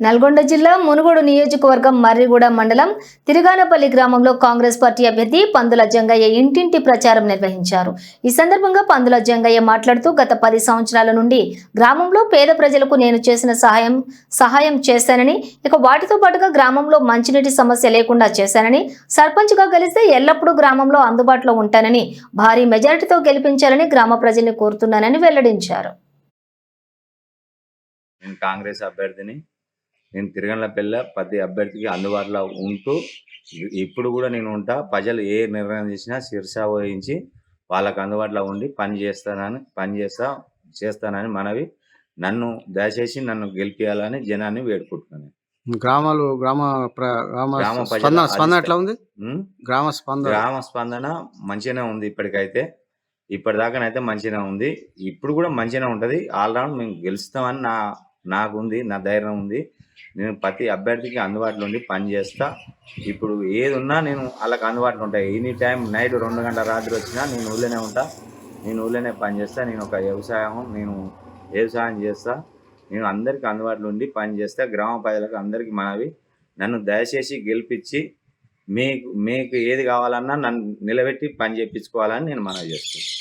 నల్గొండ జిల్లా మునుగోడు నియోజకవర్గం మర్రిగూడ మండలం తిరుగానపల్లి గ్రామంలో కాంగ్రెస్ పార్టీ అభ్యర్థి పందుల జంగయ్య ఇంటింటి ప్రచారం నిర్వహించారు. ఈ సందర్భంగా పందుల జంగయ్య మాట్లాడుతూ గత పది సంవత్సరాల నుండి గ్రామంలో పేద ప్రజలకు నేను చేసిన సహాయం సహాయం చేశానని ఇక వాటితో పాటుగా గ్రామంలో మంచినీటి సమస్య లేకుండా చేశానని సర్పంచ్గా గెలిస్తే ఎల్లప్పుడూ గ్రామంలో అందుబాటులో ఉంటానని భారీ మెజారిటీతో గెలిపించాలని గ్రామ ప్రజల్ని కోరుతున్నానని వెల్లడించారు. కాంగ్రెస్ అభ్యర్థిని నేను తిరగనపల్లి ప్రతి అభ్యర్థికి అందుబాటులో ఉంటూ ఇప్పుడు కూడా నేను ఉంటా ప్రజలు ఏ నిర్ణయం చేసినా శిరస వహించి వాళ్ళకు అందుబాటులో ఉండి పని చేస్తానని పని చేస్తా చేస్తానని మనవి. నన్ను దయచేసి నన్ను గెలిపించాలని జనాన్ని వేడుకుంటున్నాను. గ్రామాలు గ్రామ గ్రామ స్పందన స్పందన ఎట్లా ఉంది? గ్రామ స్పందన. గ్రామ స్పందన మంచిగానే ఉంది ఇప్పటికైతే. ఇప్పటిదాకానైతే మంచిగానే ఉంది. ఇప్పుడు కూడా మంచిగానే ఉంటది. ఆల్రౌండ్ మేము గెలుస్తామని నా నాకు ఉంది నా ధైర్యం ఉంది. నేను ప్రతి అభ్యర్థికి అందుబాటులో ఉండి పని చేస్తా. ఇప్పుడు ఏది ఉన్నా నేను వాళ్ళకి అందుబాటులో ఉంటాయి ఎనీ టైం నైట్ రెండు గంటల రాత్రి వచ్చినా నేను ఊళ్ళోనే ఉంటా. నేను ఊళ్ళోనే పని చేస్తా. నేను ఒక వ్యవసాయం నేను వ్యవసాయం చేస్తా. నేను అందరికీ అందుబాటులో ఉండి పని చేస్తా. గ్రామ ప్రజలకు అందరికీ మనవి. నన్ను దయచేసి గెలిపించి మీకు మీకు ఏది కావాలన్నా నన్ను నిలబెట్టి పని చేయించుకోవాలని నేను మనవి చేస్తున్నాను